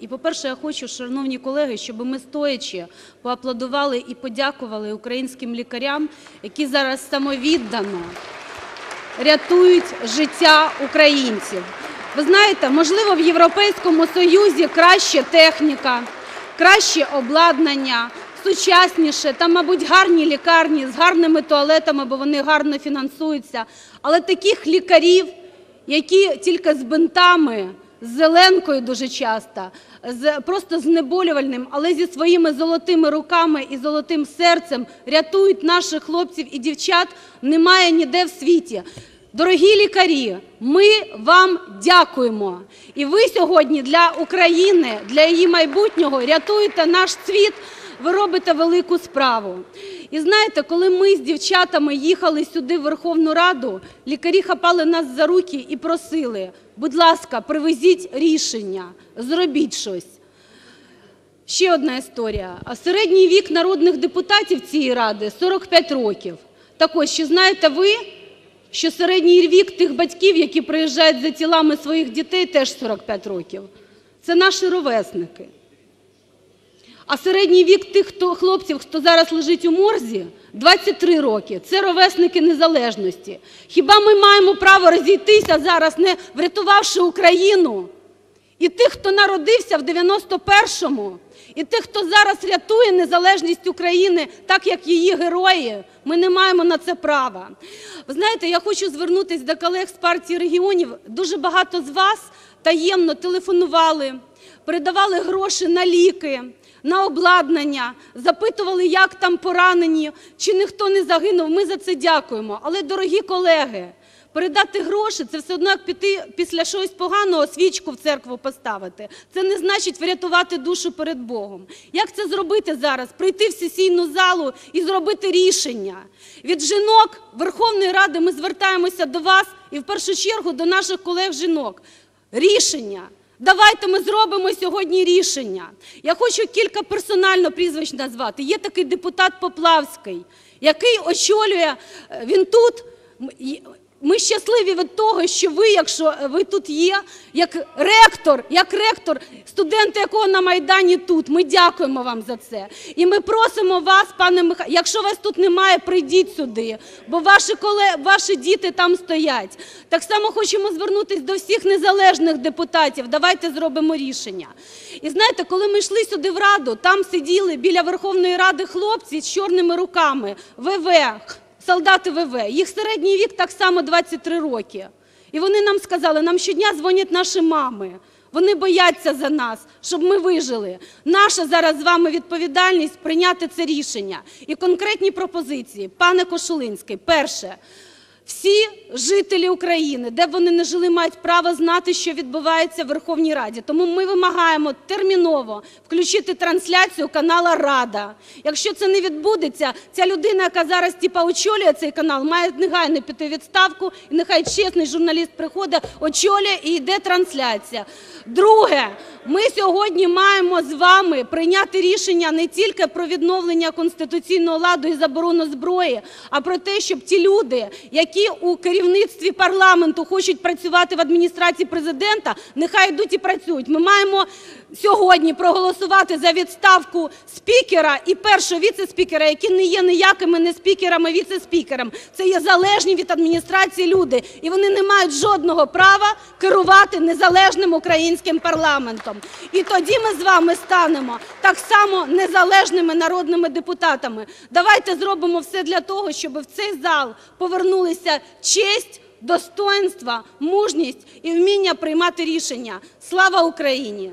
І, по-перше, я хочу, шановні колеги, щоб ми стоячи поаплодували і подякували українським лікарям, які зараз самовіддано рятують життя українців. Ви знаєте, можливо, в Європейському Союзі краще техніка, краще обладнання, сучасніше, там, мабуть, гарні лікарні з гарними туалетами, бо вони гарно фінансуються. Але таких лікарів, які тільки з бинтами, з зеленкою дуже часто, з просто знеболювальним, але зі своїми золотими руками і золотим серцем рятують наших хлопців і дівчат, немає ніде в світі. Дорогі лікарі, ми вам дякуємо. І ви сьогодні для України, для її майбутнього рятуєте наш світ, ви робите велику справу. І знаєте, коли ми з дівчатами їхали сюди в Верховну Раду, лікарі хапали нас за руки і просили, будь ласка, привезіть рішення, зробіть щось. Ще одна історія. Середній вік народних депутатів цієї Ради – 45 років. Так ось, чи знаєте ви, що середній вік тих батьків, які приїжджають за тілами своїх дітей, теж 45 років? Це наші ровесники. А середній вік тих хлопців, хто зараз лежить у морзі, 23 роки. Це ровесники незалежності. Хіба ми маємо право розійтися зараз, не врятувавши Україну? І тих, хто народився в 91-му, і тих, хто зараз рятує незалежність України, так як її герої, ми не маємо на це права. Ви знаєте, я хочу звернутися до колег з партії регіонів. Дуже багато з вас таємно телефонували, передавали гроші на ліки, на обладнання, запитували, як там поранені, чи ніхто не загинув. Ми за це дякуємо. Але, дорогі колеги, передати гроші – це все одно, як піти після чогось поганого свічку в церкву поставити. Це не значить врятувати душу перед Богом. Як це зробити зараз? Прийти в сесійну залу і зробити рішення. Від жінок Верховної Ради ми звертаємося до вас і в першу чергу до наших колег-жінок. Рішення. Давайте ми зробимо сьогодні рішення. Я хочу кілька персонально прізвищ назвати. Є такий депутат Поплавський, який очолює, е, він тут. Ми щасливі від того, що ви, якщо ви тут є, як ректор, як ректор, студенти якого на Майдані тут. Ми дякуємо вам за це. І ми просимо вас, пане Михайло, якщо вас тут немає, прийдіть сюди, бо ваші колеги, ваші діти там стоять. Так само хочемо звернутися до всіх незалежних депутатів. Давайте зробимо рішення. І знаєте, коли ми йшли сюди в Раду, там сиділи біля Верховної Ради хлопці з чорними руками, ВВ, солдати ВВ. Їх середній вік так само 23 роки. І вони нам сказали, нам щодня дзвонять наші мами. Вони бояться за нас, щоб ми вижили. Наша зараз з вами відповідальність прийняти це рішення. І конкретні пропозиції. Пане Кошулинський, перше. Всі жителі України, де б вони не жили, мають право знати, що відбувається в Верховній Раді. Тому ми вимагаємо терміново включити трансляцію канала Рада. Якщо це не відбудеться, ця людина, яка зараз типа очолює цей канал, має негайно піти у відставку, і нехай чесний журналіст приходить, очолює і йде трансляція. Друге, ми сьогодні маємо з вами прийняти рішення не тільки про відновлення конституційного ладу і заборону зброї, а про те, щоб ті люди, які у керівництві парламенту хочуть працювати в адміністрації президента, нехай йдуть і працюють. Ми маємо сьогодні проголосувати за відставку спікера і першого віце-спікера, які не є ніякими не спікерами, віце-спікерами. Це є залежні від адміністрації люди, і вони не мають жодного права керувати незалежним українським парламентом. І тоді ми з вами станемо так само незалежними народними депутатами. Давайте зробимо все для того, щоб в цей зал повернулися честь, достоинство, мужність і вміння приймати рішення. Слава Україні!